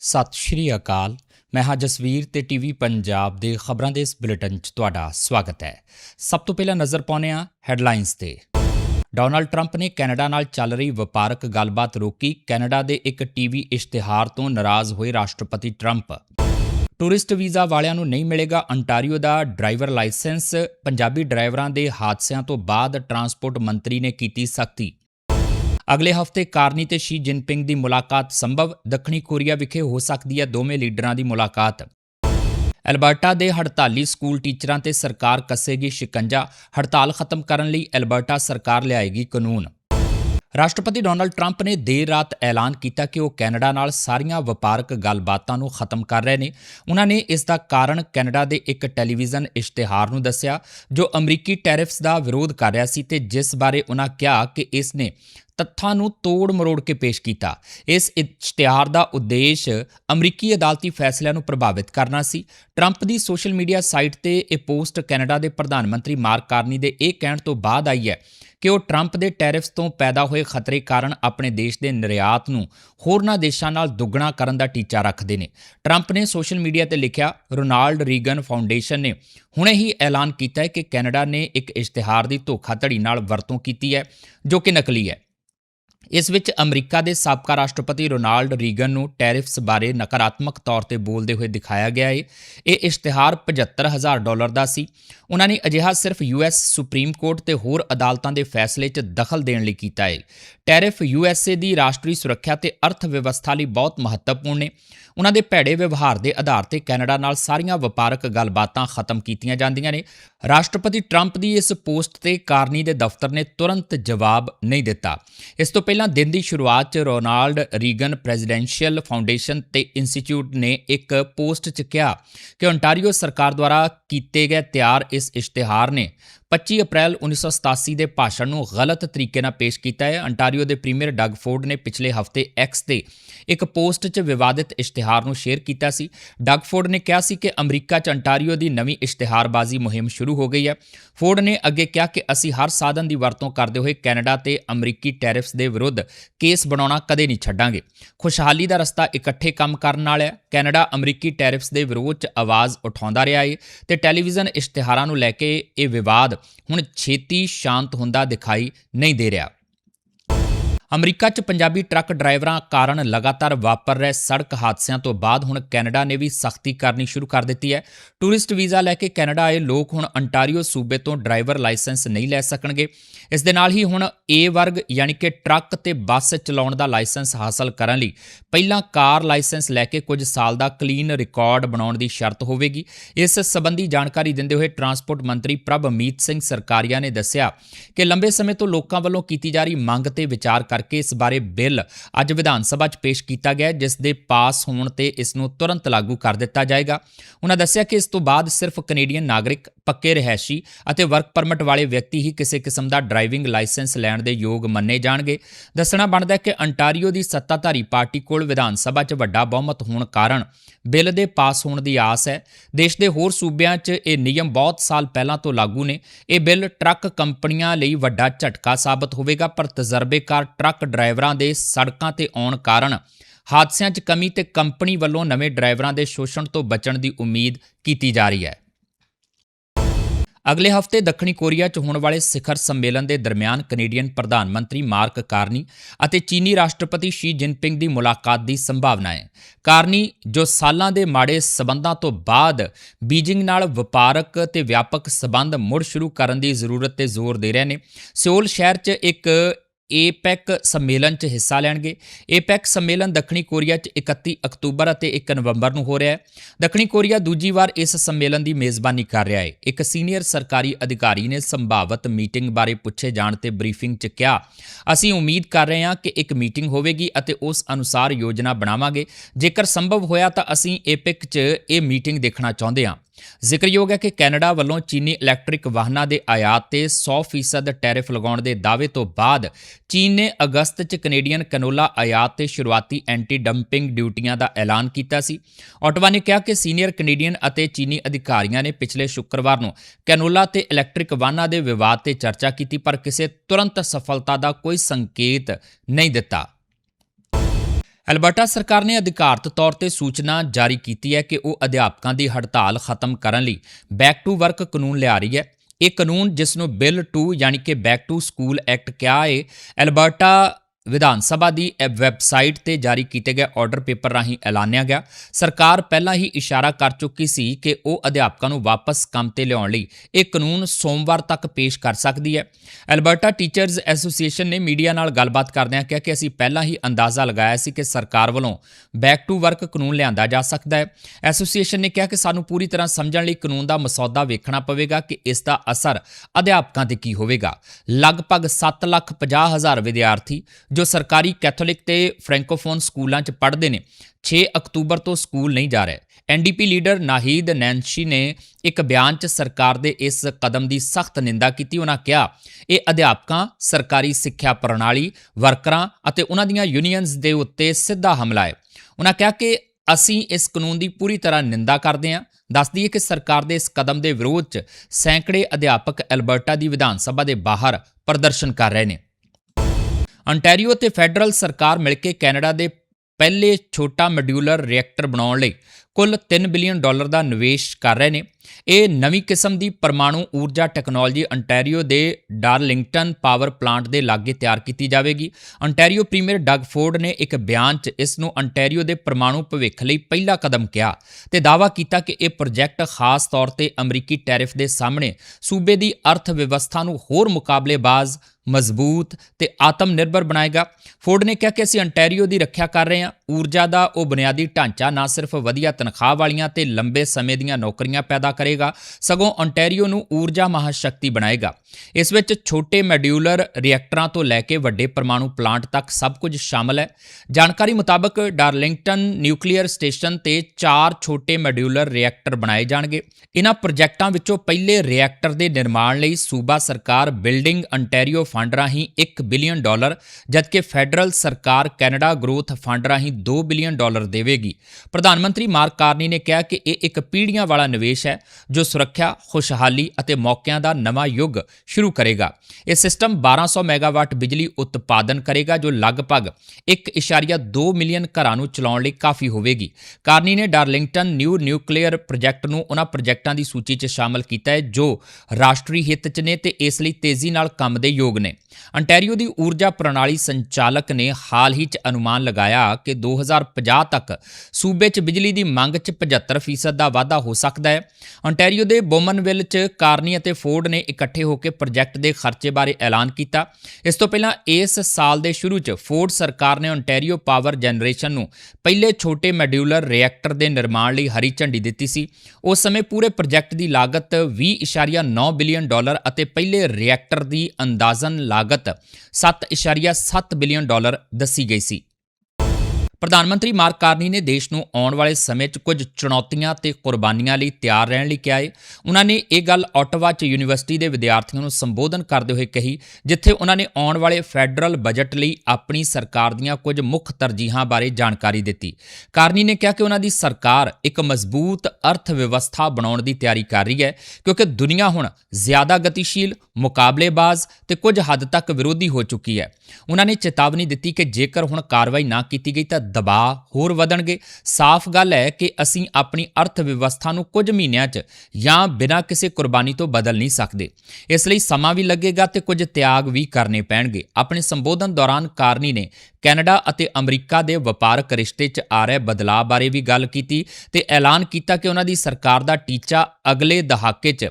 ਸਤਿ ਸ਼੍ਰੀ ਅਕਾਲ। ਮੈਂ ਹਾਂ ਜਸਵੀਰ ਤੇ ਟੀਵੀ ਪੰਜਾਬ ਦੇ ਖਬਰਾਂ ਦੇ ਇਸ ਬੁਲੇਟਿਨ 'ਚ ਤੁਹਾਡਾ ਸਵਾਗਤ ਹੈ। ਸਭ ਤੋਂ ਪਹਿਲਾਂ ਨਜ਼ਰ ਪਾਉਂਦੇ ਹਾਂ ਹੈਡਲਾਈਨਸ ਤੇ। ਡੋਨਲਡ ਟਰੰਪ ਨੇ ਕੈਨੇਡਾ ਨਾਲ ਚੱਲ ਰਹੀ ਵਪਾਰਕ ਗੱਲਬਾਤ ਰੋਕੀ। ਕੈਨੇਡਾ ਦੇ ਇੱਕ ਟੀਵੀ ਇਸ਼ਤਿਹਾਰ ਤੋਂ ਨਾਰਾਜ਼ ਹੋਏ ਰਾਸ਼ਟਰਪਤੀ ਟਰੰਪ। ਟੂਰਿਸਟ ਵੀਜ਼ਾ ਵਾਲਿਆਂ ਨੂੰ ਨਹੀਂ ਮਿਲੇਗਾ ਅੰਟਾਰੀਓ ਦਾ ਡਰਾਈਵਰ ਲਾਇਸੈਂਸ। ਪੰਜਾਬੀ ਡਰਾਈਵਰਾਂ ਦੇ ਹਾਦਸਿਆਂ ਤੋਂ ਬਾਅਦ ਟਰਾਂਸਪੋਰਟ ਮੰਤਰੀ ਨੇ ਕੀਤੀ ਸਖਤੀ। ਅਗਲੇ ਹਫ਼ਤੇ ਕਾਰਨੀ ਤੇ ਸ਼ੀ ਜਿਨਪਿੰਗ ਦੀ ਮੁਲਾਕਾਤ ਸੰਭਵ। ਦੱਖਣੀ ਕੋਰੀਆ ਵਿਖੇ ਹੋ ਸਕਦੀ ਹੈ ਦੋਵੇਂ ਲੀਡਰਾਂ ਦੀ ਮੁਲਾਕਾਤ। ਐਲਬਰਟਾ ਦੇ ਹੜਤਾਲੀ ਸਕੂਲ ਟੀਚਰਾਂ ਤੇ ਸਰਕਾਰ ਕੱਸੇਗੀ ਸ਼ਿਕੰਜਾ। ਹੜਤਾਲ ਖਤਮ ਕਰਨ ਲਈ ਐਲਬਰਟਾ ਸਰਕਾਰ ਲਿਆਏਗੀ ਕਾਨੂੰਨ। ਰਾਸ਼ਟਰਪਤੀ ਡੋਨਲਡ ਟਰੰਪ ਨੇ ਦੇਰ ਰਾਤ ਐਲਾਨ ਕੀਤਾ ਕਿ ਉਹ ਕੈਨੇਡਾ ਨਾਲ ਸਾਰੀਆਂ ਵਪਾਰਕ ਗੱਲਬਾਤਾਂ ਨੂੰ ਖਤਮ ਕਰ ਰਹੇ ਨੇ। ਉਹਨਾਂ ਨੇ ਇਸ ਦਾ ਕਾਰਨ ਕੈਨੇਡਾ ਦੇ ਇੱਕ ਟੈਲੀਵਿਜ਼ਨ ਇਸ਼ਤਿਹਾਰ ਨੂੰ ਦੱਸਿਆ, ਜੋ ਅਮਰੀਕੀ ਟੈਰਿਫਸ ਦਾ ਵਿਰੋਧ ਕਰ ਰਿਹਾ ਸੀ ਤੇ ਜਿਸ ਬਾਰੇ ਉਹਨਾਂ ਕਿਹਾ ਕਿ ਇਸ ਨੇ ਤੱਥਾਂ ਨੂੰ ਤੋੜ ਮਰੋੜ ਕੇ ਪੇਸ਼ ਕੀਤਾ। ਇਸ ਇਸ਼ਤਿਹਾਰ ਦਾ ਉਦੇਸ਼ ਅਮਰੀਕੀ ਅਦਾਲਤੀ ਫੈਸਲਿਆਂ ਨੂੰ ਪ੍ਰਭਾਵਿਤ ਕਰਨਾ ਸੀ। ਟਰੰਪ ਦੀ ਸੋਸ਼ਲ ਮੀਡੀਆ ਸਾਈਟ ਤੇ ਇਹ ਪੋਸਟ ਕੈਨੇਡਾ ਦੇ ਪ੍ਰਧਾਨ ਮੰਤਰੀ ਮਾਰਕ ਕਾਰਨੀ ਦੇ ਇਹ ਕਹਿਣ ਤੋਂ ਬਾਅਦ ਆਈ ਹੈ ਕਿ ਉਹ ਟਰੰਪ ਦੇ ਟੈਰਿਫਸ ਤੋਂ ਪੈਦਾ ਹੋਏ ਖਤਰੇ ਕਾਰਨ ਆਪਣੇ ਦੇਸ਼ ਦੇ ਨਿਰਯਾਤ ਨੂੰ ਹੋਰਨਾਂ ਦੇਸ਼ਾਂ ਨਾਲ ਦੁੱਗਣਾ ਕਰਨ ਦਾ ਟੀਚਾ ਰੱਖਦੇ ਨੇ। ਟਰੰਪ ਨੇ ਸੋਸ਼ਲ ਮੀਡੀਆ ਤੇ ਲਿਖਿਆ, ਰੋਨਾਲਡ ਰੀਗਨ ਫਾਊਂਡੇਸ਼ਨ ਨੇ ਹੁਣੇ ਹੀ ਐਲਾਨ ਕੀਤਾ ਹੈ ਕਿ ਕੈਨੇਡਾ ਨੇ ਇੱਕ ਇਸ਼ਤਿਹਾਰ ਦੀ ਧੋਖਾਧੜੀ ਨਾਲ ਵਰਤੋਂ ਕੀਤੀ ਹੈ, ਜੋ ਕਿ ਨਕਲੀ ਹੈ। ਇਸ ਵਿੱਚ ਅਮਰੀਕਾ ਦੇ ਸਾਬਕਾ ਰਾਸ਼ਟਰਪਤੀ ਰੋਨਾਲਡ ਰੀਗਨ ਨੂੰ ਟੈਰਿਫਸ ਬਾਰੇ ਨਕਾਰਾਤਮਕ ਤੌਰ ਤੇ ਬੋਲਦੇ ਹੋਏ ਦਿਖਾਇਆ ਗਿਆ ਹੈ ਇਹ ਇਸ਼ਤਿਹਾਰ 75000 ਡਾਲਰ ਦਾ ਸੀ। ਉਹਨਾਂ ਨੇ ਅਜਿਹਾ ਸਿਰਫ ਯੂਐਸ ਸੁਪਰੀਮ ਕੋਰਟ ਤੇ ਹੋਰ ਅਦਾਲਤਾਂ ਦੇ ਫੈਸਲੇ 'ਚ ਦਖਲ ਦੇਣ ਲਈ ਕੀਤਾ ਹੈ ਟੈਰਿਫ ਯੂਐਸਏ ਦੀ ਰਾਸ਼ਟਰੀ ਸੁਰੱਖਿਆ ਤੇ ਅਰਥ ਵਿਵਸਥਾ ਲਈ ਬਹੁਤ ਮਹੱਤਵਪੂਰਨ ਨੇ ਉਹਨਾਂ ਦੇ ਭੈੜੇ ਵਿਵਹਾਰ ਦੇ ਆਧਾਰ ਤੇ ਕੈਨੇਡਾ ਨਾਲ ਸਾਰੀਆਂ ਵਪਾਰਕ ਗੱਲਬਾਤਾਂ ਖਤਮ ਕੀਤੀਆਂ ਜਾਂਦੀਆਂ ਨੇ। ਰਾਸ਼ਟਰਪਤੀ ਟਰੰਪ ਦੀ ਇਸ ਪੋਸਟ ਤੇ ਕਾਰਨੀ ਦੇ ਦਫ਼ਤਰ ਨੇ ਤੁਰੰਤ ਜਵਾਬ ਨਹੀਂ ਦਿੱਤਾ। ਇਸ ਤੋਂ ਪਹਿਲਾਂ ਦਿਨ ਦੀ ਸ਼ੁਰੂਆਤ 'ਚ ਰੋਨਾਲਡ ਰੀਗਨ ਪ੍ਰੈਜ਼ੀਡੈਂਸ਼ੀਅਲ ਫਾਊਂਡੇਸ਼ਨ ਤੇ ਇੰਸਟੀਚਿਊਟ ਨੇ ਇੱਕ ਪੋਸਟ 'ਚ ਕਿਹਾ ਕਿ ਓਨਟਾਰੀਓ ਸਰਕਾਰ ਦੁਆਰਾ ਕੀਤੇ ਗਏ ਤਿਆਰ ਇਸ ਇਸ਼ਤਿਹਾਰ ਨੇ। 25 ਅਪ੍ਰੈਲ 1987 ਦੇ ਭਾਸ਼ਣ ਨੂੰ ਗਲਤ ਤਰੀਕੇ ਨਾਲ ਪੇਸ਼ ਕੀਤਾ ਹੈ। ਅੰਟਾਰੀਓ ਦੇ ਪ੍ਰੀਮੀਅਰ ਡਗ ਫੋਰਡ ਨੇ ਪਿਛਲੇ ਹਫ਼ਤੇ ਐਕਸ ਤੇ ਇੱਕ ਪੋਸਟ 'ਚ ਵਿਵਾਦਿਤ ਇਸ਼ਤਿਹਾਰ ਨੂੰ ਸ਼ੇਅਰ ਕੀਤਾ ਸੀ। ਡਗ ਫੋਰਡ ਨੇ ਕਿਹਾ ਸੀ ਕਿ ਅਮਰੀਕਾ 'ਚ ਅੰਟਾਰੀਓ ਦੀ ਨਵੀਂ ਇਸ਼ਤਿਹਾਰਬਾਜ਼ੀ ਮੁਹਿੰਮ ਸ਼ੁਰੂ ਹੋ ਗਈ ਹੈ। ਫੋਰਡ ਨੇ ਅੱਗੇ ਕਿਹਾ ਕਿ ਅਸੀਂ ਹਰ ਸਾਧਨ ਦੀ ਵਰਤੋਂ ਕਰਦੇ ਹੋਏ ਕੈਨੇਡਾ ਤੇ ਅਮਰੀਕੀ ਟੈਰਿਫਸ ਦੇ ਵਿਰੁੱਧ ਕੇਸ ਬਣਾਉਣਾ ਕਦੇ ਨਹੀਂ ਛੱਡਾਂਗੇ। ਖੁਸ਼ਹਾਲੀ ਦਾ ਰਸਤਾ ਇਕੱਠੇ ਕੰਮ ਕਰਨ ਨਾਲ ਹੈ। ਕੈਨੇਡਾ ਅਮਰੀਕੀ ਟੈਰਿਫਸ ਦੇ ਵਿਰੋਧ 'ਚ ਆਵਾਜ਼ ਉਠਾਉਂਦਾ ਰਿਹਾ ਹੈ ਤੇ ਟੈਲੀਵਿਜ਼ਨ ਇਸ਼ਤਿਹਾਰਾਂ ਨੂੰ ਲੈ ਕੇ ਇਹ ਵਿਵਾਦ ਹੁਣ ਛੇਤੀ ਸ਼ਾਂਤ ਹੁੰਦਾ ਦਿਖਾਈ ਨਹੀਂ ਦੇ ਰਿਹਾ। ਅਮਰੀਕਾ 'ਚ ਪੰਜਾਬੀ ਟਰੱਕ ਡਰਾਈਵਰਾਂ ਕਾਰਨ ਲਗਾਤਾਰ ਵਾਪਰ ਰਹੇ ਸੜਕ ਹਾਦਸਿਆਂ ਤੋਂ ਬਾਅਦ ਹੁਣ ਕੈਨੇਡਾ ਨੇ ਵੀ ਸਖਤੀ ਕਰਨੀ ਸ਼ੁਰੂ ਕਰ ਦਿੱਤੀ ਹੈ। ਟੂਰਿਸਟ ਵੀਜ਼ਾ ਲੈ ਕੇ ਕੈਨੇਡਾ ਆਏ ਲੋਕ ਹੁਣ ਅੰਟਾਰੀਓ ਸੂਬੇ ਤੋਂ ਡਰਾਈਵਰ ਲਾਇਸੈਂਸ ਨਹੀਂ ਲੈ ਸਕਣਗੇ। ਇਸ ਦੇ ਨਾਲ ਹੀ ਹੁਣ ਏ ਵਰਗ ਯਾਨੀ ਕਿ ਟਰੱਕ ਤੇ ਬੱਸ ਚਲਾਉਣ ਦਾ ਲਾਇਸੈਂਸ ਹਾਸਲ ਕਰਨ ਲਈ ਪਹਿਲਾਂ ਕਾਰ ਲਾਇਸੈਂਸ ਲੈ ਕੇ ਕੁਝ ਸਾਲ ਦਾ ਕਲੀਨ ਰਿਕਾਰਡ ਬਣਾਉਣ ਦੀ ਸ਼ਰਤ ਹੋਵੇਗੀ। ਇਸ ਸੰਬੰਧੀ ਜਾਣਕਾਰੀ ਦਿੰਦੇ ਹੋਏ ਟਰਾਂਸਪੋਰਟ ਮੰਤਰੀ ਪ੍ਰਭਮੀਤ ਸਿੰਘ ਸਰਕਾਰੀਆ ਨੇ ਦੱਸਿਆ ਕਿ ਲੰਬੇ ਸਮੇਂ ਤੋਂ ਲੋਕਾਂ ਵੱਲੋਂ ਕੀਤੀ ਜਾ ਰਹੀ ਮੰਗ ਤੇ ਵਿਚਾਰ ਕਰਕੇ ਇਸ ਬਾਰੇ ਬਿੱਲ ਅੱਜ ਵਿਧਾਨ ਸਭਾ 'ਚ ਪੇਸ਼ ਕੀਤਾ ਗਿਆ ਜਿਸ ਦੇ ਪਾਸ ਹੋਣ ਤੇ ਇਸ ਨੂੰ ਤੁਰੰਤ ਲਾਗੂ ਕਰ ਦਿੱਤਾ ਜਾਏਗਾ। ਉਹਨਾਂ ਦੱਸਿਆ ਕਿ ਇਸ ਤੋਂ ਬਾਅਦ ਸਿਰਫ ਕੈਨੇਡੀਅਨ ਨਾਗਰਿਕ, ਪੱਕੇ ਰਹਿਸ਼ੀ ਅਤੇ ਵਰਕ ਪਰਮਿਟ ਵਾਲੇ ਵਿਅਕਤੀ ਹੀ ਕਿਸੇ ਕਿਸਮ ਦਾ ਡਰਾਈਵਿੰਗ ਲਾਇਸੈਂਸ ਲੈਣ ਦੇ ਯੋਗ ਮੰਨੇ ਜਾਣਗੇ। ਦੱਸਣਾ ਬਣਦਾ ਹੈ ਕਿ ਅੰਟਾਰੀਓ ਦੀ ਸੱਤਾਧਾਰੀ ਪਾਰਟੀ ਕੋਲ ਵਿਧਾਨ ਸਭਾ 'ਚ ਵੱਡਾ ਬਹੁਮਤ ਹੋਣ ਕਾਰਨ ਬਿੱਲ ਦੇ ਪਾਸ ਹੋਣ ਦੀ ਆਸ ਹੈ। ਦੇਸ਼ ਦੇ ਹੋਰ ਸੂਬਿਆਂ 'ਚ ਇਹ ਨਿਯਮ ਬਹੁਤ ਸਾਲ ਪਹਿਲਾਂ ਤੋਂ ਲਾਗੂ ਨੇ। ਇਹ ਬਿੱਲ ਟਰੱਕ ਕੰਪਨੀਆਂ ਲਈ ਵੱਡਾ ਝਟਕਾ ਸਾਬਤ ਹੋਵੇਗਾ, ਪਰ ਤਜਰਬੇਕਾਰ ਟਰੱਕ ਡਰਾਈਵਰਾਂ ਦੇ ਸੜਕਾਂ ਤੇ ਆਉਣ ਕਾਰਨ ਹਾਦਸਿਆਂ 'ਚ ਕਮੀ ਤੇ ਕੰਪਨੀ ਵੱਲੋਂ ਨਵੇਂ ਡਰਾਈਵਰਾਂ ਦੇ ਸ਼ੋਸ਼ਣ ਤੋਂ ਬਚਣ ਦੀ ਉਮੀਦ ਕੀਤੀ ਜਾ ਰਹੀ ਹੈ। ਅਗਲੇ ਹਫ਼ਤੇ ਦੱਖਣੀ ਕੋਰੀਆ 'ਚ ਹੋਣ ਵਾਲੇ ਸਿਖਰ ਸੰਮੇਲਨ ਦੇ ਦਰਮਿਆਨ ਕੈਨੇਡੀਅਨ ਪ੍ਰਧਾਨ ਮੰਤਰੀ ਮਾਰਕ ਕਾਰਨੀ ਅਤੇ ਚੀਨੀ ਰਾਸ਼ਟਰਪਤੀ ਸ਼ੀ ਜਿਨਪਿੰਗ ਦੀ ਮੁਲਾਕਾਤ ਦੀ ਸੰਭਾਵਨਾ ਹੈ। ਕਾਰਨੀ, ਜੋ ਸਾਲਾਂ ਦੇ ਮਾੜੇ ਸਬੰਧਾਂ ਤੋਂ ਬਾਅਦ ਬੀਜਿੰਗ ਨਾਲ ਵਪਾਰਕ ਤੇ ਵਿਆਪਕ ਸਬੰਧ ਮੁੜ ਸ਼ੁਰੂ ਕਰਨ ਦੀ ਜ਼ਰੂਰਤ ਤੇ ਜ਼ੋਰ ਦੇ ਰਹੇ ਨੇ, ਸਿਓਲ ਸ਼ਹਿਰ 'ਚ ਇੱਕ ਏਪੈਕ ਸੰਮੇਲਨ 'ਚ ਹਿੱਸਾ ਲੈਣਗੇ। ਏਪੈਕ ਸੰਮੇਲਨ ਦੱਖਣੀ ਕੋਰੀਆ 'ਚ 31 ਅਕਤੂਬਰ ਅਤੇ 1 ਨਵੰਬਰ ਨੂੰ ਹੋ ਰਿਹਾ ਹੈ। ਦੱਖਣੀ ਕੋਰੀਆ ਦੂਜੀ ਵਾਰ ਇਸ ਸੰਮੇਲਨ ਦੀ ਮੇਜ਼ਬਾਨੀ ਕਰ ਰਿਹਾ ਹੈ। ਇੱਕ ਸੀਨੀਅਰ ਸਰਕਾਰੀ ਅਧਿਕਾਰੀ ਨੇ ਸੰਭਾਵਤ ਮੀਟਿੰਗ ਬਾਰੇ ਪੁੱਛੇ ਜਾਣ ਤੇ ਬਰੀਫਿੰਗ 'ਚ ਕਿਹਾ, ਅਸੀਂ ਉਮੀਦ ਕਰ ਰਹੇ ਹਾਂ ਕਿ ਇੱਕ ਮੀਟਿੰਗ ਹੋਵੇਗੀ ਅਤੇ ਉਸ ਅਨੁਸਾਰ ਯੋਜਨਾ ਬਣਾਵਾਂਗੇ। ਜੇਕਰ ਸੰਭਵ ਹੋਇਆ ਤਾਂ ਅਸੀਂ ਏਪੈਕ 'ਚ ਇਹ ਮੀਟਿੰਗ ਦੇਖਣਾ ਚਾਹੁੰਦੇ ਹਾਂ। ਜ਼ਿਕਰਯੋਗ ਹੈ ਕਿ ਕੈਨੇਡਾ ਵੱਲੋਂ ਚੀਨੀ ਇਲੈਕਟ੍ਰਿਕ ਵਾਹਨਾਂ ਦੇ ਆਯਾਤ ਤੇ 100% ਟੈਰਿਫ ਲਗਾਉਣ ਦੇ ਦਾਅਵੇ ਤੋਂ ਬਾਅਦ ਚੀਨ ਨੇ ਅਗਸਤ 'ਚ ਕੈਨੇਡੀਅਨ ਕੈਨੋਲਾ ਆਯਾਤ ਤੇ ਸ਼ੁਰੂਆਤੀ ਐਂਟੀ ਡੰਪਿੰਗ ਡਿਊਟੀਆਂ ਦਾ ਐਲਾਨ ਕੀਤਾ ਸੀ। ਆਟਵਾ ਨੇ ਕਿਹਾ ਕਿ ਸੀਨੀਅਰ ਕੈਨੇਡੀਅਨ ਅਤੇ ਚੀਨੀ ਅਧਿਕਾਰੀਆਂ ਨੇ ਪਿਛਲੇ ਸ਼ੁੱਕਰਵਾਰ ਨੂੰ ਕੈਨੋਲਾ ਤੇ ਇਲੈਕਟ੍ਰਿਕ ਵਾਹਨਾਂ ਦੇ ਵਿਵਾਦ ਤੇ ਚਰਚਾ ਕੀਤੀ, ਪਰ ਕਿਸੇ ਤੁਰੰਤ ਸਫਲਤਾ ਦਾ ਕੋਈ ਸੰਕੇਤ ਨਹੀਂ ਦਿੱਤਾ। ਅਲਬਰਟਾ ਸਰਕਾਰ ਨੇ ਅਧਿਕਾਰਤ ਤੌਰ ਤੇ ਸੂਚਨਾ ਜਾਰੀ ਕੀਤੀ ਹੈ ਕਿ ਉਹ ਅਧਿਆਪਕਾਂ ਦੀ ਹੜਤਾਲ ਖਤਮ ਕਰਨ ਲਈ ਬੈਕ ਟੂ ਵਰਕ ਕਾਨੂੰਨ ਲਿਆ ਰਹੀ ਹੈ। ਇਹ ਕਾਨੂੰਨ ਜਿਸ ਨੂੰ ਬਿੱਲ 2 ਯਾਨੀ ਕਿ ਬੈਕ ਟੂ ਸਕੂਲ ਐਕਟ ਕਿਹਾ ਹੈ, ਅਲਬਰਟਾ ਵਿਧਾਨ ਸਭਾ ਦੀ ਇਹ ਵੈਬਸਾਈਟ ਤੇ ਜਾਰੀ ਕੀਤੇ ਗਏ ਆਰਡਰ ਪੇਪਰ ਰਾਹੀਂ ਐਲਾਨਿਆ ਗਿਆ। ਸਰਕਾਰ ਪਹਿਲਾਂ ਹੀ ਇਸ਼ਾਰਾ ਕਰ ਚੁੱਕੀ ਸੀ ਕਿ ਉਹ ਅਧਿਆਪਕਾਂ ਨੂੰ ਵਾਪਸ ਕੰਮ ਤੇ ਲਿਆਉਣ ਲਈ ਇਹ ਕਾਨੂੰਨ ਸੋਮਵਾਰ ਤੱਕ ਪੇਸ਼ ਕਰ ਸਕਦੀ ਹੈ। ਐਲਬਰਟਾ ਟੀਚਰਜ਼ ਐਸੋਸੀਏਸ਼ਨ ਨੇ ਮੀਡੀਆ ਨਾਲ ਗੱਲਬਾਤ ਕਰਦਿਆਂ ਕਿਹਾ ਕਿ ਅਸੀਂ ਪਹਿਲਾਂ ਹੀ ਅੰਦਾਜ਼ਾ ਲਗਾਇਆ ਸੀ ਕਿ ਸਰਕਾਰ ਵੱਲੋਂ ਬੈਕ ਟੂ ਵਰਕ ਕਾਨੂੰਨ ਲਿਆਂਦਾ ਜਾ ਸਕਦਾ ਹੈ। ਐਸੋਸੀਏਸ਼ਨ ਨੇ ਕਿਹਾ ਕਿ ਸਾਨੂੰ ਪੂਰੀ ਤਰ੍ਹਾਂ ਸਮਝਣ ਲਈ ਕਾਨੂੰਨ ਦਾ ਮਸੌਦਾ ਵੇਖਣਾ ਪਵੇਗਾ ਕਿ ਇਸ ਦਾ ਅਸਰ ਅਧਿਆਪਕਾਂ ਤੇ ਕੀ ਹੋਵੇਗਾ। ਲਗਭਗ 7 ਲੱਖ 50 ਹਜ਼ਾਰ ਵਿਦਿਆਰਥੀ ਜੋ ਸਰਕਾਰੀ ਕੈਥੋਲਿਕ ਤੇ ਫ੍ਰੈਂਕੋਫੋਨ ਸਕੂਲਾਂ 'ਚ ਪੜ੍ਹਦੇ ਨੇ 6 ਅਕਤੂਬਰ ਤੋਂ ਸਕੂਲ ਨਹੀਂ ਜਾ ਰਹੇ। ਐਨਡੀਪੀ ਲੀਡਰ ਨਾਹੀਦ ਨੈਂਸ਼ੀ ਨੇ ਇੱਕ ਬਿਆਨ 'ਚ ਸਰਕਾਰ ਦੇ ਇਸ ਕਦਮ ਦੀ ਸਖਤ ਨਿੰਦਾ ਕੀਤੀ। ਉਹਨਾਂ ਕਿਹਾ, ਇਹ ਅਧਿਆਪਕਾਂ, ਸਰਕਾਰੀ ਸਿੱਖਿਆ ਪ੍ਰਣਾਲੀ, ਵਰਕਰਾਂ ਅਤੇ ਉਹਨਾਂ ਦੀਆਂ ਯੂਨੀਅਨਸ ਦੇ ਉੱਤੇ ਸਿੱਧਾ ਹਮਲਾ ਹੈ। ਉਹਨਾਂ ਕਿਹਾ ਕਿ ਅਸੀਂ ਇਸ ਕਾਨੂੰਨ ਦੀ ਪੂਰੀ ਤਰ੍ਹਾਂ ਨਿੰਦਾ ਕਰਦੇ ਹਾਂ। ਦੱਸ ਦਈਏ ਕਿ ਸਰਕਾਰ ਦੇ ਇਸ ਕਦਮ ਦੇ ਵਿਰੋਧ 'ਚ ਸੈਂਕੜੇ ਅਧਿਆਪਕ ਐਲਬਰਟਾ ਦੀ ਵਿਧਾਨ ਸਭਾ ਦੇ ਬਾਹਰ ਪ੍ਰਦਰਸ਼ਨ ਕਰ ਰਹੇ ਨੇ। ਅੰਟੈਰੀਓ ਤੇ ਫੈਡਰਲ ਸਰਕਾਰ ਮਿਲ ਕੇ ਕੈਨੇਡਾ ਦੇ ਪਹਿਲੇ ਛੋਟਾ ਮੋਡਿਊਲਰ ਰਿਐਕਟਰ ਬਣਾਉਣ ਲਈ ਕੁੱਲ 3 ਬਿਲੀਅਨ ਡਾਲਰ ਦਾ ਨਿਵੇਸ਼ ਕਰ ਰਹੇ ਨੇ। ਇਹ ਨਵੀਂ ਕਿਸਮ ਦੀ ਪਰਮਾਣੂ ਊਰਜਾ ਟੈਕਨੋਲੋਜੀ ਅੰਟੈਰੀਓ ਦੇ ਡਾਰਲਿੰਗਟਨ ਪਾਵਰ ਪਲਾਂਟ ਦੇ ਲਾਗੇ ਤਿਆਰ ਕੀਤੀ ਜਾਵੇਗੀ। ਅੰਟੈਰੀਓ ਪ੍ਰੀਮੀਅਰ ਡਗ ਫੋਰਡ ਨੇ ਇੱਕ ਬਿਆਨ 'ਚ ਇਸ ਨੂੰ ਅੰਟੈਰੀਓ ਦੇ ਪਰਮਾਣੂ ਭਵਿੱਖ ਲਈ ਪਹਿਲਾ ਕਦਮ ਕਿਹਾ ਤੇ ਦਾਅਵਾ ਕੀਤਾ ਕਿ ਇਹ ਪ੍ਰੋਜੈਕਟ ਖਾਸ ਤੌਰ ਤੇ ਅਮਰੀਕੀ ਟੈਰਿਫ ਦੇ ਸਾਹਮਣੇ ਸੂਬੇ ਦੀ ਅਰਥ ਵਿਵਸਥਾ ਨੂੰ ਹੋਰ ਮੁਕਾਬਲੇਬਾਜ਼, ਮਜ਼ਬੂਤ ਤੇ ਆਤਮ ਨਿਰਭਰ ਬਣਾਏਗਾ। ਫੋਰਡ ਨੇ ਕਿਹਾ ਕਿ ਅਸੀਂ ਅੰਟੈਰੀਓ ਦੀ ਰੱਖਿਆ ਕਰ ਰਹੇ ਹਾਂ। ਊਰਜਾ ਦਾ ਉਹ ਬੁਨਿਆਦੀ ਢਾਂਚਾ ਨਾ ਸਿਰਫ ਵਧੀਆ ਤਨਖਾਹ ਵਾਲੀਆਂ ਤੇ ਲੰਬੇ ਸਮੇਂ ਦੀਆਂ ਨੌਕਰੀਆਂ ਪੈਦਾ ਕਰੇਗਾ, ਸਗੋਂ ਅੰਟੈਰੀਓ ਨੂੰ ਊਰਜਾ ਮਹਾਸ਼ਕਤੀ ਬਣਾਏਗਾ। ਇਸ ਵਿੱਚ ਛੋਟੇ ਮੈਡਿਊਲਰ ਰਿਐਕਟਰਾਂ ਤੋਂ ਲੈ ਕੇ ਵੱਡੇ ਪਰਮਾਣੂ ਪਲਾਂਟ ਤੱਕ ਸਭ ਕੁਝ ਸ਼ਾਮਲ ਹੈ। ਜਾਣਕਾਰੀ ਮੁਤਾਬਕ ਡਾਰਲਿੰਗਟਨ ਨਿਊਕਲੀਅਰ ਸਟੇਸ਼ਨ ਤੇ ਚਾਰ ਛੋਟੇ ਮੈਡਿਊਲਰ ਰਿਐਕਟਰ ਬਣਾਏ ਜਾਣਗੇ। ਇਹਨਾਂ ਪ੍ਰੋਜੈਕਟਾਂ ਵਿੱਚੋਂ ਪਹਿਲੇ ਰਿਐਕਟਰ ਦੇ ਨਿਰਮਾਣ ਲਈ ਸੂਬਾ ਸਰਕਾਰ ਬਿਲਡਿੰਗ ਅੰਟੈਰੀਓ ਫੰਡ ਰਾਹੀਂ 1 ਬਿਲੀਅਨ ਡਾਲਰ, ਜਦਕਿ ਫੈਡਰਲ ਸਰਕਾਰ ਕੈਨੇਡਾ ਗਰੋਥ ਫੰਡ ਰਾਹੀਂ 2 ਬਿਲੀਅਨ ਡਾਲਰ ਦੇਵੇਗੀ। ਪ੍ਰਧਾਨ ਮੰਤਰੀ ਮਾਰਕ ਕਾਰਨੀ ਨੇ ਕਿਹਾ ਕਿ ਇਹ ਇੱਕ ਪੀੜ੍ਹੀਆਂ ਵਾਲਾ ਨਿਵੇਸ਼ ਹੈ, ਜੋ ਸੁਰੱਖਿਆ, ਖੁਸ਼ਹਾਲੀ ਅਤੇ ਮੌਕਿਆਂ ਦਾ ਨਵਾਂ ਯੁੱਗ ਸ਼ੁਰੂ ਕਰੇਗਾ। ਇਹ ਸਿਸਟਮ 1200 ਮੈਗਾਵਾਟ ਬਿਜਲੀ ਉਤਪਾਦਨ ਕਰੇਗਾ, ਜੋ ਲਗਭਗ 1.2 ਮਿਲੀਅਨ ਘਰਾਂ ਨੂੰ ਚਲਾਉਣ ਲਈ ਕਾਫੀ ਹੋਵੇਗੀ। ਕਾਰਨੀ ਨੇ ਡਾਰਲਿੰਗਟਨ ਨਿਊ ਨਿਊਕਲੀਅਰ ਪ੍ਰੋਜੈਕਟ ਨੂੰ ਉਹਨਾਂ ਪ੍ਰੋਜੈਕਟਾਂ ਦੀ ਸੂਚੀ 'ਚ ਸ਼ਾਮਲ ਕੀਤਾ ਹੈ, ਜੋ ਰਾਸ਼ਟਰੀ ਹਿੱਤ 'ਚ ਨੇ ਤੇ ਇਸ ਲਈ ਤੇਜ਼ੀ ਨਾਲ ਕੰਮ ਦੇ ਯੋਗ ਨੇ। ਅੰਟੈਰੀਓ ਦੀ ਊਰਜਾ ਪ੍ਰਣਾਲੀ ਸੰਚਾਲਕ ਨੇ ਹਾਲ ਹੀ 'ਚ ਅਨੁਮਾਨ ਲਗਾਇਆ ਕਿ 2050 ਤੱਕ ਸੂਬੇ 'ਚ ਬਿਜਲੀ ਦੀ ਮੰਗ 'ਚ 75% ਦਾ ਵਾਧਾ ਹੋ ਸਕਦਾ ਹੈ। ਅੰਟੈਰੀਓ ਦੇ ਬੋਮਨਵਿਲ 'ਚ ਕਾਰਨੀ ਅਤੇ ਫੋਰਡ ਨੇ ਇਕੱਠੇ ਹੋ ਕੇ ਪ੍ਰੋਜੈਕਟ ਦੇ ਖਰਚੇ ਬਾਰੇ ਐਲਾਨ ਕੀਤਾ। ਇਸ ਤੋਂ ਪਹਿਲਾਂ ਇਸ ਸਾਲ ਦੇ ਸ਼ੁਰੂ 'ਚ ਫੋਰਡ ਸਰਕਾਰ ਨੇ ਅੰਟੈਰੀਓ ਪਾਵਰ ਜਨਰੇਸ਼ਨ ਨੂੰ ਪਹਿਲੇ ਛੋਟੇ ਮੈਡਿਊਲਰ ਰਿਐਕਟਰ ਦੇ ਨਿਰਮਾਣ ਲਈ ਹਰੀ ਝੰਡੀ ਦਿੱਤੀ ਸੀ। ਉਸ ਸਮੇਂ ਪੂਰੇ ਪ੍ਰੋਜੈਕਟ ਦੀ ਲਾਗਤ 20.9 ਬਿਲੀਅਨ ਡਾਲਰ ਅਤੇ ਪਹਿਲੇ ਰਿਐਕਟਰ ਦੀ ਅੰਦਾਜ਼ਨ ਲਾਗਤ 7.7 ਬਿਲੀਅਨ ਡਾਲਰ ਦੱਸੀ ਗਈ ਸੀ। ਪ੍ਰਧਾਨ ਮੰਤਰੀ ਮਾਰਕ ਕਾਰਨੀ ਨੇ ਦੇਸ਼ ਨੂੰ ਆਉਣ ਵਾਲੇ ਸਮੇਂ 'ਚ ਕੁਝ ਚੁਣੌਤੀਆਂ ਤੇ ਕੁਰਬਾਨੀਆਂ ਲਈ ਤਿਆਰ ਰਹਿਣ ਲਈ ਕਿਹਾ ਹੈ ਉਹਨਾਂ ਨੇ ਇਹ ਗੱਲ ਆਟਵਾ 'ਚ ਯੂਨੀਵਰਸਿਟੀ ਦੇ ਵਿਦਿਆਰਥੀਆਂ ਨੂੰ ਸੰਬੋਧਨ ਕਰਦੇ ਹੋਏ ਕਹੀ, ਜਿੱਥੇ ਉਹਨਾਂ ਨੇ ਆਉਣ ਵਾਲੇ ਫੈਡਰਲ ਬਜਟ ਲਈ ਆਪਣੀ ਸਰਕਾਰ ਦੀਆਂ ਕੁਝ ਮੁੱਖ ਤਰਜੀਹਾਂ ਬਾਰੇ ਜਾਣਕਾਰੀ ਦਿੱਤੀ। ਕਾਰਨੀ ਨੇ ਕਿਹਾ ਕਿ ਉਹਨਾਂ ਦੀ ਸਰਕਾਰ ਇੱਕ ਮਜ਼ਬੂਤ ਅਰਥ ਵਿਵਸਥਾ ਬਣਾਉਣ ਦੀ ਤਿਆਰੀ ਕਰ ਰਹੀ ਹੈ, ਕਿਉਂਕਿ ਦੁਨੀਆ ਹੁਣ ਜ਼ਿਆਦਾ ਗਤੀਸ਼ੀਲ, ਮੁਕਾਬਲੇਬਾਜ਼ ਤੇ ਕੁਝ ਹੱਦ ਤੱਕ ਵਿਰੋਧੀ ਹੋ ਚੁੱਕੀ ਹੈ। ਉਹਨਾਂ ਨੇ ਚੇਤਾਵਨੀ ਦਿੱਤੀ ਕਿ ਜੇਕਰ ਹੁਣ ਕਾਰਵਾਈ ਨਾ ਕੀਤੀ ਗਈ ਤਾਂ ਦਬਾਅ ਹੋਰ ਵਧਣਗੇ। ਸਾਫ਼ ਗੱਲ ਹੈ ਕਿ ਅਸੀਂ ਆਪਣੀ ਅਰਥ ਵਿਵਸਥਾ ਨੂੰ ਕੁਝ ਮਹੀਨਿਆਂ 'ਚ ਜਾਂ ਬਿਨਾਂ ਕਿਸੇ ਕੁਰਬਾਨੀ ਤੋਂ ਬਦਲ ਨਹੀਂ ਸਕਦੇ। ਇਸ ਲਈ ਸਮਾਂ ਵੀ ਲੱਗੇਗਾ ਤੇ ਕੁਝ ਤਿਆਗ ਵੀ ਕਰਨੇ ਪੈਣਗੇ। ਆਪਣੇ ਸੰਬੋਧਨ ਦੌਰਾਨ ਕਾਰਨੀ ਨੇ ਕੈਨੇਡਾ ਅਤੇ ਅਮਰੀਕਾ ਦੇ ਵਪਾਰਕ ਰਿਸ਼ਤੇ 'ਚ ਆ ਰਹੇ ਬਦਲਾਅ ਬਾਰੇ ਵੀ ਗੱਲ ਕੀਤੀ ਤੇ ਐਲਾਨ ਕੀਤਾ ਕਿ ਉਹਨਾਂ ਦੀ ਸਰਕਾਰ ਦਾ ਟੀਚਾ ਅਗਲੇ ਦਹਾਕੇ 'ਚ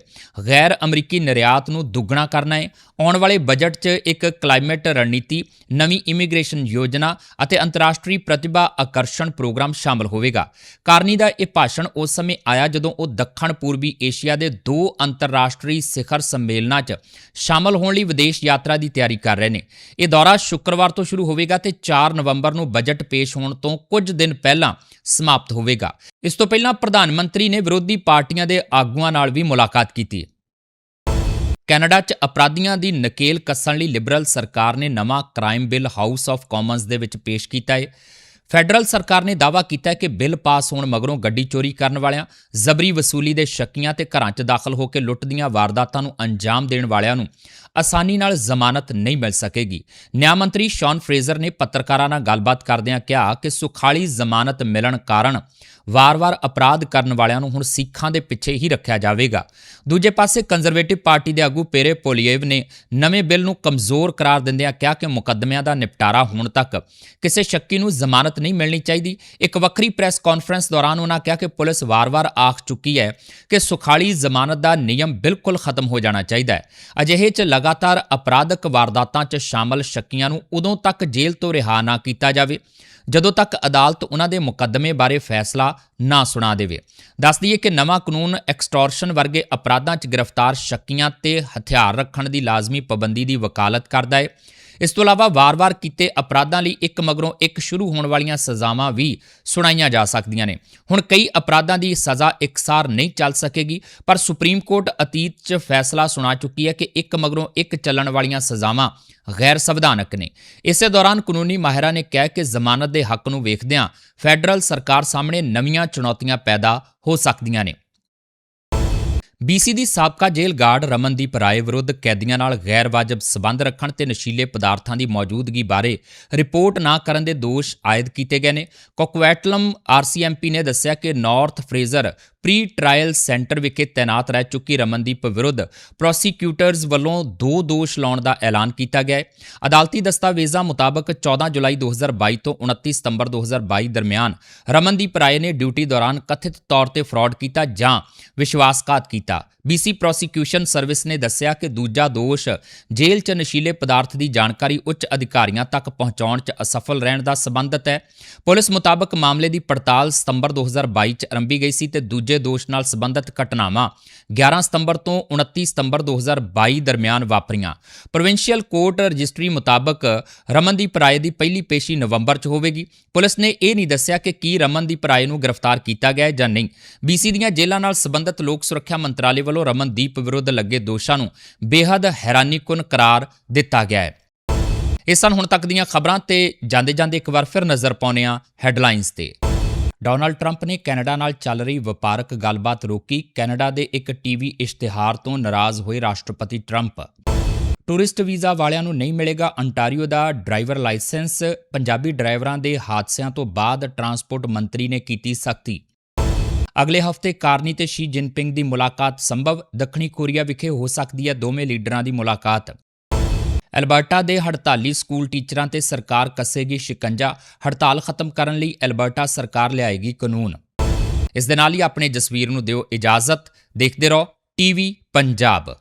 ਗੈਰ ਅਮਰੀਕੀ ਨਿਰਯਾਤ ਨੂੰ ਦੁੱਗਣਾ ਕਰਨਾ ਹੈ ਆਉਣ ਵਾਲੇ ਬਜਟ 'ਚ ਇੱਕ ਕਲਾਈਮੇਟ ਰਣਨੀਤੀ, ਨਵੀਂ ਇਮੀਗ੍ਰੇਸ਼ਨ ਯੋਜਨਾ ਅਤੇ ਅੰਤਰਰਾਸ਼ਟਰੀ ਪ੍ਰਤਿਭਾ ਆਕਰਸ਼ਣ ਪ੍ਰੋਗਰਾਮ ਸ਼ਾਮਲ ਹੋਵੇਗਾ। ਕਾਰਨੀ ਦਾ ਇਹ ਭਾਸ਼ਣ ਉਸ ਸਮੇਂ ਆਇਆ ਜਦੋਂ ਉਹ ਦੱਖਣ ਪੂਰਬੀ ਏਸ਼ੀਆ ਦੇ ਦੋ ਅੰਤਰਰਾਸ਼ਟਰੀ ਸਿਖਰ ਸੰਮੇਲਨਾਂ 'ਚ ਸ਼ਾਮਲ ਹੋਣ ਲਈ ਵਿਦੇਸ਼ ਯਾਤਰਾ ਦੀ ਤਿਆਰੀ ਕਰ ਰਹੇ ਨੇ। ਇਹ ਦੌਰਾ ਸ਼ੁੱਕਰਵਾਰ ਤੋਂ ਸ਼ੁਰੂ ਹੋਵੇਗਾ ਤੇ 4 ਨਵੰਬਰ ਨੂੰ ਬਜਟ ਪੇਸ਼ ਹੋਣ ਤੋਂ ਕੁਝ ਦਿਨ ਪਹਿਲਾਂ ਸਮਾਪਤ ਹੋਵੇਗਾ। ਇਸ ਤੋਂ ਪਹਿਲਾਂ ਪ੍ਰਧਾਨ ਮੰਤਰੀ ਨੇ ਵਿਰੋਧੀ ਪਾਰਟੀਆਂ ਦੇ ਆਗੂਆਂ ਨਾਲ ਵੀ ਮੁਲਾਕਾਤ ਕੀਤੀ। ਕੈਨੇਡਾ 'ਚ ਅਪਰਾਧੀਆਂ ਦੀ ਨਕੇਲ ਕੱਸਣ ਲਈ ਲਿਬਰਲ ਸਰਕਾਰ ਨੇ ਨਵਾਂ crime bill House of Commons ਦੇ ਵਿੱਚ ਪੇਸ਼ ਕੀਤਾ ਹੈ ਫੈਡਰਲ ਸਰਕਾਰ ਨੇ ਦਾਅਵਾ ਕੀਤਾ ਹੈ ਕਿ ਬਿੱਲ ਪਾਸ ਹੋਣ ਮਗਰੋਂ ਗੱਡੀ ਚੋਰੀ ਕਰਨ ਵਾਲਿਆਂ, ਜ਼ਬਰੀ ਵਸੂਲੀ ਦੇ ਸ਼ੱਕੀਆਂ ਤੇ ਘਰਾਂ 'ਚ ਦਾਖਲ ਹੋ ਕੇ ਲੁੱਟ ਦੀਆਂ ਵਾਰਦਾਤਾਂ ਨੂੰ ਅੰਜਾਮ ਦੇਣ ਵਾਲਿਆਂ ਨੂੰ ਆਸਾਨੀ ਨਾਲ ਜ਼ਮਾਨਤ ਨਹੀਂ ਮਿਲ ਸਕੇਗੀ। ਨਿਆਂ ਮੰਤਰੀ ਸ਼ੌਨ ਫਰੇਜ਼ਰ ਨੇ ਪੱਤਰਕਾਰਾਂ ਨਾਲ ਗੱਲਬਾਤ ਕਰਦਿਆਂ ਕਿਹਾ ਕਿ ਸੁਖਾਲੀ ਜ਼ਮਾਨਤ ਮਿਲਣ ਕਾਰਨ ਵਾਰ-ਵਾਰ ਅਪਰਾਧ ਕਰਨ ਵਾਲਿਆਂ ਨੂੰ ਹੁਣ ਸਿੱਖਾਂ ਦੇ ਪਿੱਛੇ ਹੀ ਰੱਖਿਆ ਜਾਵੇਗਾ। ਦੂਜੇ ਪਾਸੇ ਕੰਜ਼ਰਵੇਟਿਵ ਪਾਰਟੀ ਦੇ ਆਗੂ ਪੇਰੇ ਪੋਲੀਏਵ ਨੇ ਨਵੇਂ ਬਿੱਲ ਨੂੰ ਕਮਜ਼ੋਰ ਕਰਾਰ ਦਿੰਦਿਆਂ ਕਿਹਾ ਕਿ ਮੁਕੱਦਮਿਆਂ ਦਾ ਨਿਪਟਾਰਾ ਹੋਣ ਤੱਕ ਕਿਸੇ ਸ਼ੱਕੀ ਨੂੰ ਜ਼ਮਾਨਤ ਨਹੀਂ ਮਿਲਣੀ ਚਾਹੀਦੀ। ਇੱਕ ਵੱਖਰੀ ਪ੍ਰੈਸ ਕਾਨਫਰੰਸ ਦੌਰਾਨ ਉਹਨਾਂ ਕਿਹਾ ਕਿ ਪੁਲਿਸ ਵਾਰ-ਵਾਰ ਆਖ ਚੁੱਕੀ ਹੈ ਕਿ ਸੁਖਾਲੀ ਜ਼ਮਾਨਤ ਦਾ ਨਿਯਮ ਬਿਲਕੁਲ ਖਤਮ ਹੋ ਜਾਣਾ ਚਾਹੀਦਾ ਹੈ। ਅਜਿਹੇ 'ਚ ਲਗਾਤਾਰ ਅਪਰਾਧਕ ਵਾਰਦਾਤਾਂ 'ਚ ਸ਼ਾਮਲ ਸ਼ੱਕੀਆਂ ਨੂੰ ਉਦੋਂ ਤੱਕ ਜੇਲ੍ਹ ਤੋਂ ਰਿਹਾ ਨਾ ਕੀਤਾ ਜਾਵੇ। ਜਦੋਂ ਤੱਕ ਅਦਾਲਤ ਉਹਨਾਂ ਦੇ ਮੁਕੱਦਮੇ ਬਾਰੇ ਫੈਸਲਾ ਨਾ ਸੁਣਾ ਦੇਵੇ। ਦੱਸ ਦਈਏ ਕਿ ਨਵਾਂ ਕਾਨੂੰਨ ਐਕਸਟੋਰਸ਼ਨ ਵਰਗੇ ਅਪਰਾਧਾਂ 'ਚ ਗ੍ਰਿਫਤਾਰ ਸ਼ੱਕੀਆਂ ਤੇ ਹਥਿਆਰ ਰੱਖਣ ਦੀ ਲਾਜ਼ਮੀ ਪਾਬੰਦੀ ਦੀ ਵਕਾਲਤ ਕਰਦਾ ਹੈ ਇਸ ਤੋਂ ਇਲਾਵਾ ਵਾਰ-ਵਾਰ ਕੀਤੇ ਅਪਰਾਧਾਂ ਲਈ ਇੱਕ ਮਗਰੋਂ ਇੱਕ ਸ਼ੁਰੂ ਹੋਣ ਵਾਲੀਆਂ ਸਜ਼ਾਵਾਂ ਵੀ ਸੁਣਾਈਆਂ ਜਾ ਸਕਦੀਆਂ ਨੇ। ਹੁਣ ਕਈ ਅਪਰਾਧਾਂ ਦੀ ਸਜ਼ਾ ਇੱਕਸਾਰ ਨਹੀਂ ਚੱਲ ਸਕੇਗੀ, ਪਰ ਸੁਪਰੀਮ ਕੋਰਟ ਅਤੀਤ 'ਚ ਫੈਸਲਾ ਸੁਣਾ ਚੁੱਕੀ ਹੈ ਕਿ ਇੱਕ ਮਗਰੋਂ ਇੱਕ ਚੱਲਣ ਵਾਲੀਆਂ ਸਜ਼ਾਵਾਂ ਗੈਰ ਸੰਵਿਧਾਨਕ ਨੇ। ਇਸੇ ਦੌਰਾਨ ਕਾਨੂੰਨੀ ਮਾਹਿਰਾਂ ਨੇ ਕਿਹਾ ਕਿ ਜ਼ਮਾਨਤ ਦੇ ਹੱਕ ਨੂੰ ਵੇਖਦਿਆਂ ਫੈਡਰਲ ਸਰਕਾਰ ਸਾਹਮਣੇ ਨਵੀਆਂ ਚੁਣੌਤੀਆਂ ਪੈਦਾ ਹੋ ਸਕਦੀਆਂ ਨੇ। ਬੀਸੀ ਦੀ ਸਾਬਕਾ ਜੇਲ੍ਹ ਗਾਰਡ ਰਮਨਦੀਪ ਰਾਏ ਵਿਰੁੱਧ ਕੈਦੀਆਂ ਨਾਲ ਗੈਰ ਵਾਜਬ ਸਬੰਧ ਰੱਖਣ ਤੇ ਨਸ਼ੀਲੇ ਪਦਾਰਥਾਂ ਦੀ ਮੌਜੂਦਗੀ ਬਾਰੇ ਰਿਪੋਰਟ ਨਾ ਕਰਨ ਦੇ ਦੋਸ਼ ਆਇਦ ਕੀਤੇ ਗਏ ਨੇ। ਕੋਕਵੈਟਲਮ ਆਰਸੀਐਮਪੀ ਨੇ ਦੱਸਿਆ ਕਿ North Fraser pre trial centre ਵਿਖੇ ਤਾਇਨਾਤ ਰਹਿ ਚੁੱਕੀ ਰਮਨਦੀਪ ਵਿਰੁੱਧ ਪ੍ਰੋਸੀਕਿਊਟਰਜ਼ ਵੱਲੋਂ ਦੋ ਦੋਸ਼ ਲਾਉਣ ਦਾ ਐਲਾਨ ਕੀਤਾ ਗਿਆ ਹੈ। ਅਦਾਲਤੀ ਦਸਤਾਵੇਜ਼ਾਂ ਮੁਤਾਬਕ 14 ਜੁਲਾਈ 2022 ਤੋਂ 29 ਸਤੰਬਰ 2022 ਦਰਮਿਆਨ ਰਮਨਦੀਪ ਰਾਏ ਨੇ ਡਿਊਟੀ ਦੌਰਾਨ ਕਥਿਤ ਤੌਰ ਤੇ ਫਰਾਡ ਕੀਤਾ ਜਾਂ ਵਿਸ਼ਵਾਸਘਾਤ ਕੀਤਾ। ਬੀਸੀ ਪ੍ਰੋਸੀਕਿਊਸ਼ਨ ਸਰਵਿਸ ਨੇ ਦੱਸਿਆ ਕਿ ਦੂਜਾ ਦੋਸ਼ ਜੇਲ੍ਹ 'ਚ ਨਸ਼ੀਲੇ ਪਦਾਰਥ ਦੀ ਜਾਣਕਾਰੀ ਉੱਚ ਅਧਿਕਾਰੀਆਂ ਤੱਕ ਪਹੁੰਚਾਉਣ 'ਚ ਅਸਫਲ ਰਹਿਣ ਦਾ ਸਬੰਧਤ ਹੈ। ਪੁਲਿਸ ਮੁਤਾਬਕ ਮਾਮਲੇ ਦੀ ਪੜਤਾਲ ਸਤੰਬਰ 2022 'ਚ ਆਰੰਭੀ ਗਈ ਸੀ ਤੇ ਦੂਜੇ ਦੋਸ਼ ਨਾਲ ਸੰਬੰਧਿਤ ਘਟਨਾਵਾਂ 11 ਸਤੰਬਰ ਤੋਂ 29 ਸਤੰਬਰ 2022 ਦਰਮਿਆਨ ਵਾਪਰੀਆਂ। ਪ੍ਰੋਵਿੰਸ਼ੀਅਲ ਕੋਰਟ ਰਜਿਸਟਰੀ ਮੁਤਾਬਕ ਰਮਨਦੀਪ ਰਾਏ ਦੀ ਪਹਿਲੀ ਪੇਸ਼ੀ ਨਵੰਬਰ 'ਚ ਹੋਵੇਗੀ। ਪੁਲਿਸ ਨੇ ਇਹ ਨਹੀਂ ਦੱਸਿਆ ਕਿ ਕੀ ਰਮਨਦੀਪ ਰਾਏ ਨੂੰ ਗ੍ਰਿਫਤਾਰ ਕੀਤਾ ਗਿਆ ਹੈ ਜਾਂ ਨਹੀਂ। ਬੀਸੀ ਦੀਆਂ ਜੇਲ੍ਹਾਂ ਨਾਲ ਸੰਬੰਧਿਤ ਲੋਕ ਸੁਰੱਖਿਆ ਮੰਤਰਾਲੇ ਵੱਲੋਂ ਰਮਨਦੀਪ ਵਿਰੁੱਧ ਲੱਗੇ ਦੋਸ਼ਾਂ ਨੂੰ ਬੇहद ਹੈਰਾਨੀਕੁਨ ਕਰਾਰ ਦਿੱਤਾ ਗਿਆ ਹੈ। ਇਹ ਸਨ ਹੁਣ ਤੱਕ ਦੀਆਂ ਖਬਰਾਂ ਤੇ ਜਾਂਦੇ ਜਾਂਦੇ ਇੱਕ ਵਾਰ ਫਿਰ ਨਜ਼ਰ ਪਾਉਂਦੇ ਹਾਂ ਹੈਡਲਾਈਨਸ ਤੇ। ਡੋਨਾਲਡ ਟਰੰਪ ਨੇ ਕੈਨੇਡਾ ਨਾਲ ਚੱਲ ਰਹੀ ਵਪਾਰਕ ਗੱਲਬਾਤ ਰੋਕੀ। ਕੈਨੇਡਾ ਦੇ ਇੱਕ ਟੀਵੀ ਇਸ਼ਤਿਹਾਰ ਤੋਂ ਨਾਰਾਜ਼ ਹੋਏ ਰਾਸ਼ਟਰਪਤੀ ਟਰੰਪ। ਟੂਰਿਸਟ ਵੀਜ਼ਾ ਵਾਲਿਆਂ ਨੂੰ ਨਹੀਂ ਮਿਲੇਗਾ ਅੰਟਾਰੀਓ ਦਾ ਡਰਾਈਵਰ ਲਾਇਸੈਂਸ। ਪੰਜਾਬੀ ਡਰਾਈਵਰਾਂ ਦੇ ਹਾਦਸਿਆਂ ਤੋਂ ਬਾਅਦ ਟਰਾਂਸਪੋਰਟ ਮੰਤਰੀ ਨੇ ਕੀਤੀ ਸਖਤੀ। ਅਗਲੇ ਹਫ਼ਤੇ ਕਾਰਨੀ ਤੇ ਸ਼ੀ ਜਿਨਪਿੰਗ ਦੀ ਮੁਲਾਕਾਤ ਸੰਭਵ। ਦੱਖਣੀ ਕੋਰੀਆ ਵਿਖੇ ਹੋ ਸਕਦੀ ਹੈ ਦੋਵੇਂ ਲੀਡਰਾਂ ਦੀ ਮੁਲਾਕਾਤ। ਐਲਬਰਟਾ ਦੇ ਹੜਤਾਲੀ ਸਕੂਲ ਟੀਚਰਾਂ ਤੇ ਸਰਕਾਰ ਕੱਸੇਗੀ ਸ਼ਿਕੰਜਾ। ਹੜਤਾਲ ਖਤਮ ਕਰਨ ਲਈ ਐਲਬਰਟਾ ਸਰਕਾਰ ਲਿਆਏਗੀ ਕਾਨੂੰਨ। ਇਸ ਦੇ ਨਾਲ ਹੀ ਆਪਣੇ ਜਸਵੀਰ ਨੂੰ ਦਿਓ ਇਜਾਜ਼ਤ। ਦੇਖਦੇ ਰਹੋ, ਟੀਵੀ ਪੰਜਾਬ।